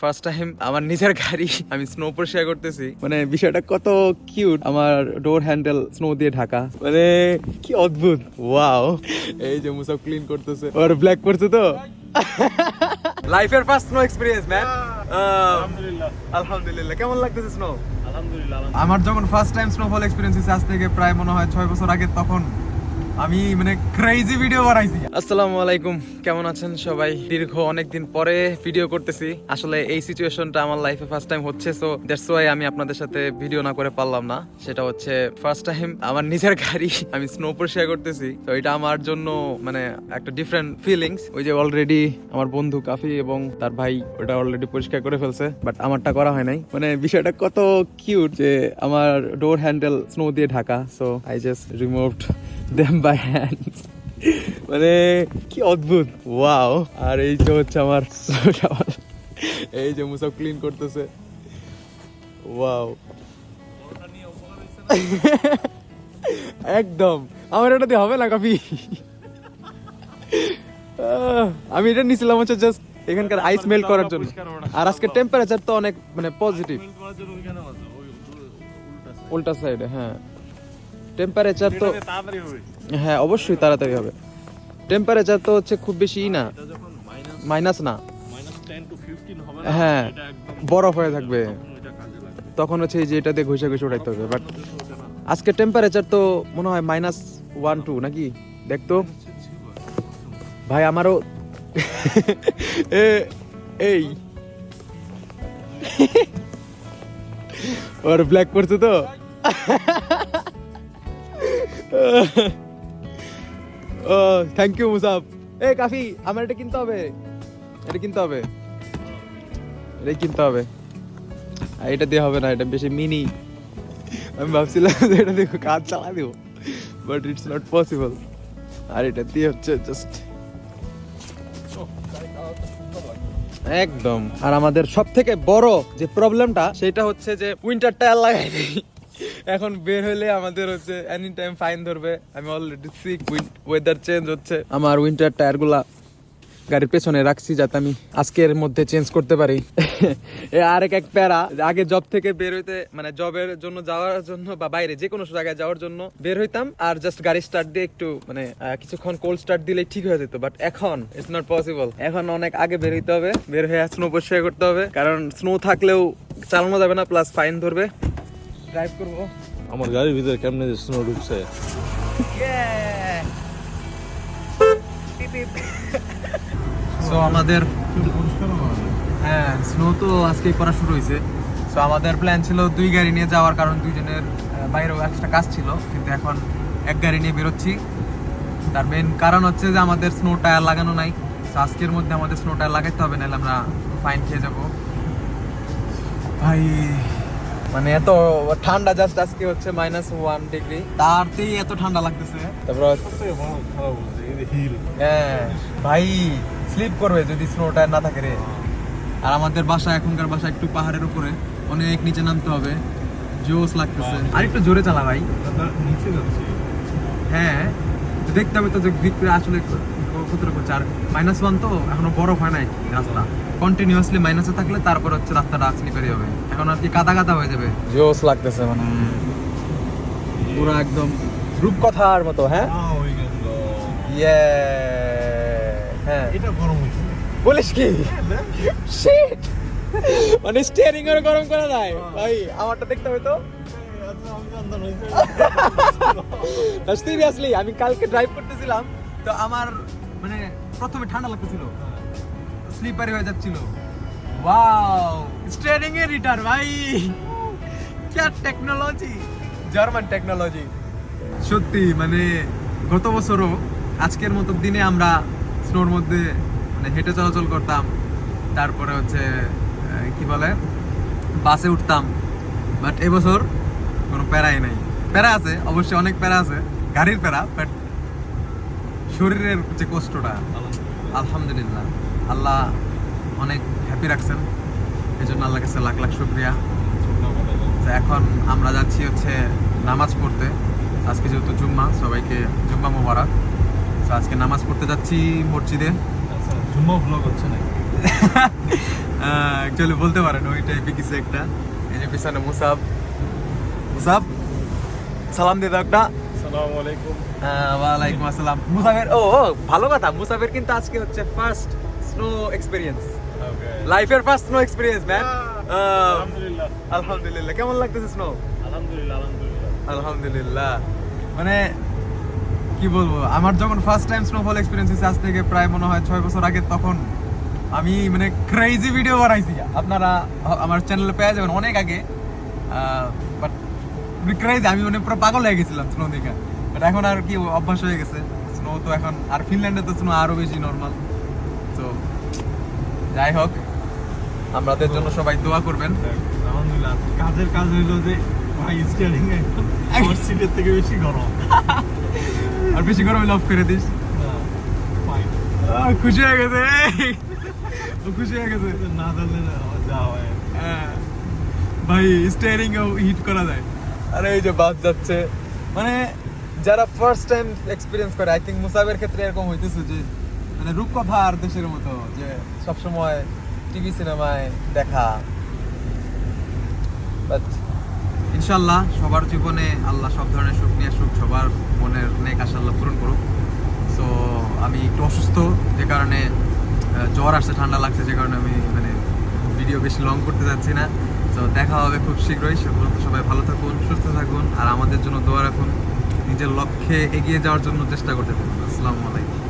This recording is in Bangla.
ফার্স্ট টাইম আমার নিজের গাড়ি আমি স্নো পরিষ্কার করতেছি। মানে বিষয়টা কত কিউট আমার ডোর হ্যান্ডেল স্নো দিয়ে ঢাকা। মানে কি অদ্ভুত। ওয়াও এই যে মুসাব ক্লিন করতেছে। আর ব্ল্যাক করছে তো? লাইফের ফার্স্ট স্নো এক্সপেরিয়েন্স ম্যান আলহামদুলিল্লাহ। আলহামদুলিল্লাহ। কেমন লাগতেছে স্নো আলহামদুলিল্লাহ আমার যখন ফার্স্ট টাইম স্নোফল এক্সপিরিয়েন্স হয়েছে আজ থেকে প্রায় মনে হয় ছয় বছর আগে তখন আমি মানে ক্রেজি ভিডিও বানাইছি। আসসালামু আলাইকুম, কেমন আছেন সবাই? দীর্ঘ অনেক দিন পরে ভিডিও করতেছি। আসলে এই সিচুয়েশনটা আমার লাইফে ফার্স্ট টাইম হচ্ছে সো দ্যাটস ওয়াই আমি আপনাদের সাথে ভিডিও না করে পারলাম না। সেটা হচ্ছে ফার্স্ট টাইম আমার নিজের গাড়ি আমি স্নো পরিষ্কার করতেছি। তো এটা আমার জন্য মানে একটা ডিফারেন্ট ফিলিংস ওই যে অলরেডি আমার বন্ধু কাফি এবং তার ভাই ওটা অলরেডি পরিষ্কার করে ফেলছে বাট আমারটা করা হয় নাই। মানে বিষয়টা কত কিউট যে আমার ডোর হ্যান্ডেল স্নো দিয়ে Dhaka so I just removed them by hand মানে কি অদ্ভুত। ওয়াও আর এই যে হচ্ছে আমার এই যে মুসাব ক্লিন করতেছে। ওয়াও একদম। আমার এটা দিয়ে হবে না কফি? আমি এটা নিছিলাম হচ্ছে জাস্ট এখানকার আইস মেল্ট করার জন্য। আর আজকে টেম্পারেচার তো অনেক মানে পজিটিভ উল্টা সাইডে হ্যাঁ। টেম্পারেচার তো হ্যাঁ অবশ্যই তাড়াতাড়ি হবে। টেম্পারেচার তো হচ্ছে খুব বেশি না। মাইনাস না। হ্যাঁ বরফ হয়ে থাকবে। তখন হচ্ছে এই যে এটা দিয়ে ঘষে ঘষে উঠাইতে হবে। বাট আজকে টেম্পারেচার তো মনে হয় মাইনাস ওয়ান টু নাকি? দেখতো? ভাই আমারও এ এই। ওর ব্ল্যাক করছে তো? ও থ্যাংক ইউ মুসাফ এ কাফি আমার এটা কিনতে হবে। এটা কিনতে হবে। এটাই কিনতে হবে। আর এটা দিয়ে হবে না, এটা বেশি মিনি। আমি ভাবছিলাম যে এটা দিয়ে কাজ চালা দিব। বাট ইটস নট পসিবল আর এটা দিয়ে হচ্ছে জাস্ট একদম। আর আমাদের সব থেকে বড় যে প্রবলেমটা সেটা হচ্ছে যে উইন্টার টায়ার লাগাই দিই। এখন বের হলে আমাদের হচ্ছে এনি টাইম ফাইন ধরবে। আমি অলরেডি সিক ওয়েদার চেঞ্জ হচ্ছে। আমার উইন্টার টায়ারগুলা গাড়ির পেছনে রাখছি যাতে আমি আজকের মধ্যে চেঞ্জ করতে পারি। এ আরেক এক প্যারা আগে জব থেকে বের হইতে মানে জবের জন্য যাওয়ার জন্য বা বাইরে যে কোনো জায়গায় যাওয়ার জন্য বের হইতাম। আর জাস্ট গাড়ি স্টার্ট দিয়ে একটু মানে কিছুক্ষণ কোল্ড স্টার্ট দিলে ঠিক হয়ে যেত। বাট এখন ইটস নট পসিবল এখন অনেক আগে বের হইতে হবে বের হয়ে স্নো পরিষ্কার করতে হবে। কারণ স্নো থাকলেও চালানো যাবে না প্লাস ফাইন ধরবে। ড্রাইভ করব। আমার গাড়ির ভিতরে কেমনে যে স্নো ঢুকছে। সো আমাদের হ্যাঁ স্নো তো আজকেই করা শুরু হয়েছে। সো আমাদের প্ল্যান ছিল দুই গাড়ি নিয়ে যাওয়ার কারণ দুইজনের বাইরেও একটা কাজ ছিল। কিন্তু এখন এক গাড়ি নিয়ে বেরোচ্ছি। তার মেন কারণ হচ্ছে যে আমাদের স্নো টায়ার লাগানো নাই। তো আজকের মধ্যে আমাদের স্নো টায়ার লাগাইতে হবে নাহলে আমরা ফাইন খেয়ে যাব। ভাই মানে এত ঠান্ডা জাস্ট আজকে হচ্ছে মাইনাস ওয়ান ডিগ্রি তারতেই এত ঠান্ডা লাগতেছে। তারপর হ্যাঁ ভাই স্লিপ করবে যদি স্নো টায়ার না থাকে রে। আর আমাদের বাসা এখনকার বাসা একটু পাহাড়ের উপরে। অনেক নিচে নামতে হবে। জোস লাগতেছে। আর একটু জোরে চালা ভাই। নিচে যাচ্ছে। হ্যাঁ দেখতে হবে তো যে আসলে কতটুকু চার মাইনাস ওয়ান তো এখনও বরফ হয় নাই রাস্তা। কন্টিনিউয়াসলি মাইনাসে থাকলে তারপর হচ্ছে রাস্তাটা স্লিপারি হবে এখন আর কি কাদা কাদা হয়ে যাবে। জোস লাগতেছে মানে। পুরো একদম রূপকথার মতো হ্যাঁ? ইয়ে হ্যাঁ। এটা গরম হয়েছে। বলিস কি? শিট মানে স্টিয়ারিং এর গরম করা যায়। ভাই আমারটা দেখতে হবে তো। সিরিয়াসলি আমি কালকে ড্রাইভ করতেছিলাম তো আমার মানে প্রথমে ঠান্ডা লাগতেছিল। স্লিপারি হয়ে যাচ্ছিল। ওয়াও স্টিয়ারিং এর রিটার ভাই। क्या টেকনোলজি জার্মান টেকনোলজি সত্যি মানে গত বছরও আজকের মতো দিনে আমরা স্নোর মধ্যে মানে হেঁটে চলাচল করতাম। তারপরে হচ্ছে কি বলে? বাসে উঠতাম। বাট এবছর কোনো প্যারাই নাই। প্যারা আছে, অবশ্যই অনেক প্যারা আছে, গাড়ির প্যারা বাট শরীরের যে কষ্টটা, আলহামদুলিল্লাহ। আল্লাহ অনেক হ্যাপি রাখছেন। এই জন্য আল্লাহ কাছে লাখ লাখ শুক্রিয়া। তো এখন আমরা যাচ্ছি হচ্ছে নামাজ পড়তে। আজকে যেহেতু জুম্মা সবাইকে জুম্মা মোবারক। তো আজকে নামাজ পড়তে যাচ্ছি মসজিদে। জুম্মা ব্লগ হচ্ছে না অ্যাকচুয়ালি বলতে পারেন ওই টাইপে কিছু একটা। এই যে পিছনে মুসাব। মুসাব সালাম দিয়ে দাও একটা। ওয়ালাইকুম আসসালাম। মুসাফের ও, ভালো কথা। মুসাফের কিন্তু আজকে হচ্ছে ফার্স্ট স্নো এক্সপিরিয়েন্স লাইফের ফার্স্ট স্নো এক্সপিরিয়েন্স ম্যান আলহামদুলিল্লাহ আলহামদুলিল্লাহ কেমন লাগতেছে স্নো আলহামদুলিল্লাহ আলহামদুলিল্লাহ আলহামদুলিল্লাহ মানে কি বলব আমার যখন ফার্স্ট টাইম স্নোফল এক্সপিরিয়েন্স হয়েছে আজ থেকে প্রায় মনে হয় ছয় বছর আগে তখন আমি মানে ক্রেজি ভিডিও বানাইছি। আপনারা আমার চ্যানেলে পেয়ে যাবেন অনেক আগে। বাট ক্রেজি আমি মানে পুরো পাগল হয়ে গেছিলাম স্নো দেখে। বাট এখন আর কি অভ্যাস হয়ে গেছে। স্নো তো এখন আর ফিনল্যান্ডে তো স্নো আরও বেশি নর্মাল তো যাই হোক আমাদের জন্য সবাই দোয়া করবেন। আলহামদুলিল্লাহ কাজের কাজ হইল যে ভাই স্টিয়ারিং আমার সিটের থেকে বেশি গরম। আর বেশি গরমে লভ করে দিস। খুশি হয়ে গেছে। খুশি হয়ে গেছে। না ধরলে যা হয়। হ্যাঁ। ভাই স্টিয়ারিং হিট করা যায়। আরে এই যে বাস যাচ্ছে। মানে যারা ফার্স্ট টাইম এক্সপিরিয়েন্স করে আই থিঙ্ক মুসাবের ক্ষেত্রে এরকম হইতেছে যে মানে রূপকথা আর দেশের মতো যে সব সময় টিভি সিনেমায় দেখা। ইনশাল্লাহ সবার জীবনে আল্লাহ সব ধরনের সুখ নিয়ে সুখ সবার মনের নেক আশা আল্লাহ পূরণ করুক। সো আমি একটু অসুস্থ যে কারণে জ্বর আসছে, ঠান্ডা লাগছে যে কারণে আমি মানে ভিডিও বেশি লং করতে যাচ্ছি না। তো দেখা হবে খুব শীঘ্রই। সে পর্যন্ত সবাই ভালো থাকুন, সুস্থ থাকুন, আর আমাদের জন্য দোয়া রাখুন। নিজের লক্ষ্যে এগিয়ে যাওয়ার জন্য চেষ্টা করতে থাকুন। আসসালামু আলাইকুম।